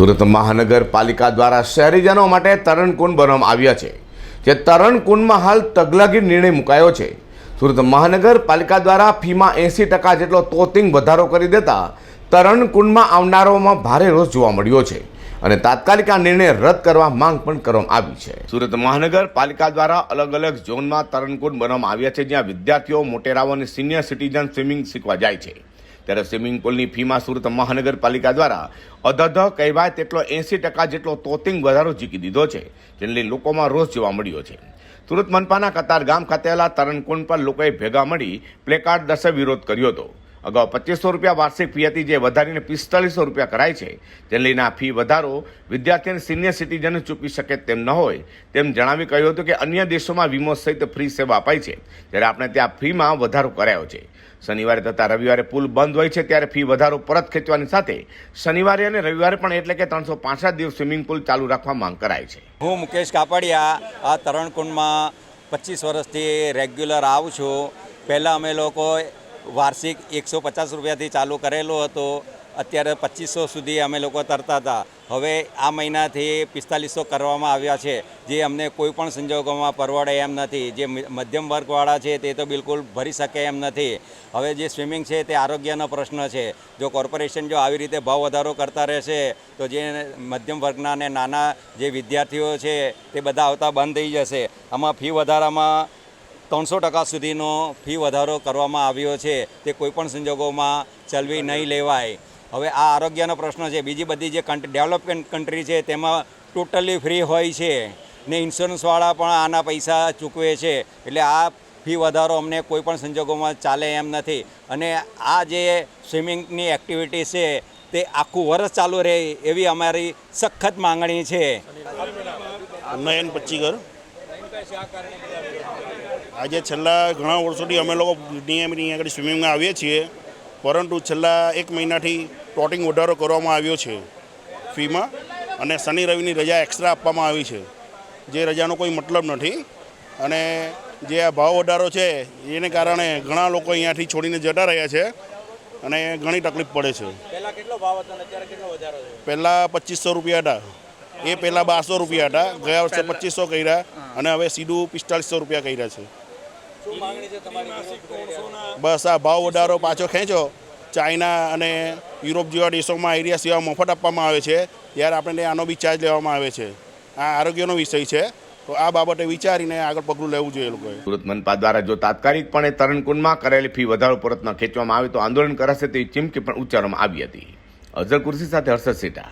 સુરત મહાનગરપાલિકા દ્વારા શહેરીજનો માટે તરણકુંડ બનાવવામાં આવ્યા છે, જે તરણકુંડમાં હાલ તગલાગી નિર્ણય મુકાયો છે. સુરત મહાનગરપાલિકા દ્વારા ફીમાં એંસી ટકા જેટલો તોતિંગ વધારો કરી દેતા તરણકુંડમાં આવનારોમાં ભારે રોષ જોવા મળ્યો છે અને તાત્કાલિક આ નિર્ણય રદ કરવા માંગ પણ કરવામાં આવી છે. સુરત મહાનગરપાલિકા દ્વારા અલગ અલગ ઝોનમાં તરણકુંડ બનાવવામાં આવ્યા છે, જ્યાં વિદ્યાર્થીઓ, મોટેરાઓ અને સિનિયર સિટીઝન સ્વિમિંગ શીખવા જાય છે. ત્યારે સ્વિમિંગ પુલની ફીમાં સુરત મહાનગરપાલિકા દ્વારા અધધ કહેવાય તેટલો એંસી ટકા જેટલો તોતિંગ વધારો ઝીકી દીધો છે, જેને લોકોમાં રોષ જોવા મળ્યો છે. સુરત મનપાના કતાર ગામ ખાતે આવેલા તરણકુંડ પર લોકોએ ભેગા મળી પ્લેકાર્ડ દર્શાવી વિરોધ કર્યો હતો. અગાઉ પચીસો રૂપિયા વાર્ષિક ફી હતી, જે વધારીને પિસ્તાલીસો રૂપિયા કરાય છે. જેને લઈને આ ફી વધારો વિદ્યાર્થીને સિનિયર સિટીઝન ચૂકવી શકે તેમ ન હોય, તેમ જણાવી કહ્યું હતું કે અન્ય દેશોમાં વીમો સહિત ફ્રી સેવા અપાય છે. જ્યારે આપણે ત્યાં ફીમાં વધારો કરાયો છે. શનિવારે તથા રવિવારે પુલ બંધ હોય છે, ત્યારે ફી વધારો પરત ખેંચવાની સાથે શનિવારે અને રવિવારે પણ એટલે કે ત્રણસો પાંસઠ દિવસ સ્વિમિંગ પુલ ચાલુ રાખવા માંગ કરાય છે. હું મુકેશ કાપડિયા, આ તરણકુંડમાં પચીસ વર્ષથી રેગ્યુલર આવું છું. પહેલાં અમે લોકો વાર્ષિક એકસો પચાસ રૂપિયાથી ચાલુ કરેલો હતો. અત્યારે પચીસો સુધી અમે લોકો તરતા હતા. હવે આ મહિનાથી પિસ્તાલીસો કરવામાં આવ્યા છે. જે અમને કોઈ પણ સંજોગોમાં પરવડે એમ નથી. જે મધ્યમ વર્ગવાળા છે તે તો બિલકુલ ભરી શકે એમ નથી. હવે જે સ્વિમિંગ છે તે આરોગ્યનો પ્રશ્ન છે. જો કોર્પોરેશન જો આવી રીતે ભાવ વધારો કરતા રહેશે, તો જે મધ્યમ વર્ગના અને નાના જે વિદ્યાર્થીઓ છે તે બધા આવતા બંધ થઈ જશે. આમાં ફી વધારામાં ત્રણસો ટકા સુધીનો ફી વધારો કરવામાં આવ્યો છે. તે કોઈપણ સંજોગોમાં ચલવી નહીં લેવાય. હવે આ આરોગ્યનો પ્રશ્ન છે. બીજી બધી જે ડેવલપમેન્ટ કન્ટ્રી છે, તેમાં ટોટલી ફ્રી હોય છે ને ઇન્સ્યોરન્સવાળા પણ આના પૈસા ચૂકવે છે. એટલે આ ફી વધારો અમને કોઈપણ સંજોગોમાં ચાલે એમ નથી. અને આ જે સ્વિમિંગની એક્ટિવિટી છે, તે આખું વર્ષ ચાલુ રહે એવી અમારી સખત માંગણી છે. નયન પચ્ચીગર. આજે છેલ્લા ઘણા વર્ષોથી અમે લોકો નિયમિત અહીંયા આગળ સ્વિમિંગમાં આવીએ છીએ પરંતુ છેલ્લા એક મહિનાથી પ્લોટિંગ વધારો કરવામાં આવ્યો છે ફીમાં અને શનિ રવિની રજા એક્સ્ટ્રા આપવામાં આવી છે. જે રજાનો કોઈ મતલબ નથી અને જે આ ભાવ વધારો છે એને કારણે ઘણા લોકો અહીંયાથી છોડીને જતા રહ્યા છે અને ઘણી તકલીફ પડે છે. પહેલાં પચીસો રૂપિયા હતા. એ પહેલાં બારસો રૂપિયા હતા, ગયા વર્ષે પચીસો કર્યા અને હવે સીધું પિસ્તાલીસો રૂપિયા કર્યા છે. બસ આ ભાવ વધારો પાછો ખેંચો. ચાઇના અને યુરોપ જેવા દેશોમાં એરિયા સેવા મફત આપવામાં આવે છે. ત્યારે આપણને આનો બી ચાર્જ લેવામાં આવે છે. આ આરોગ્યનો વિષય છે. તો આ બાબતે વિચારીને આગળ પગલું લેવું જોઈએ લોકોએ. સુરત મનપા દ્વારા જો તાત્કાલિકપણે તરણકુંડમાં કરેલી ફી વધારો પરત ન ખેંચવામાં આવે તો આંદોલન કરાશે તેવી ચીમકી પણ ઉચ્ચારવામાં આવી હતી. અઝર કુર્સી સાથે હર્ષદ સેટા.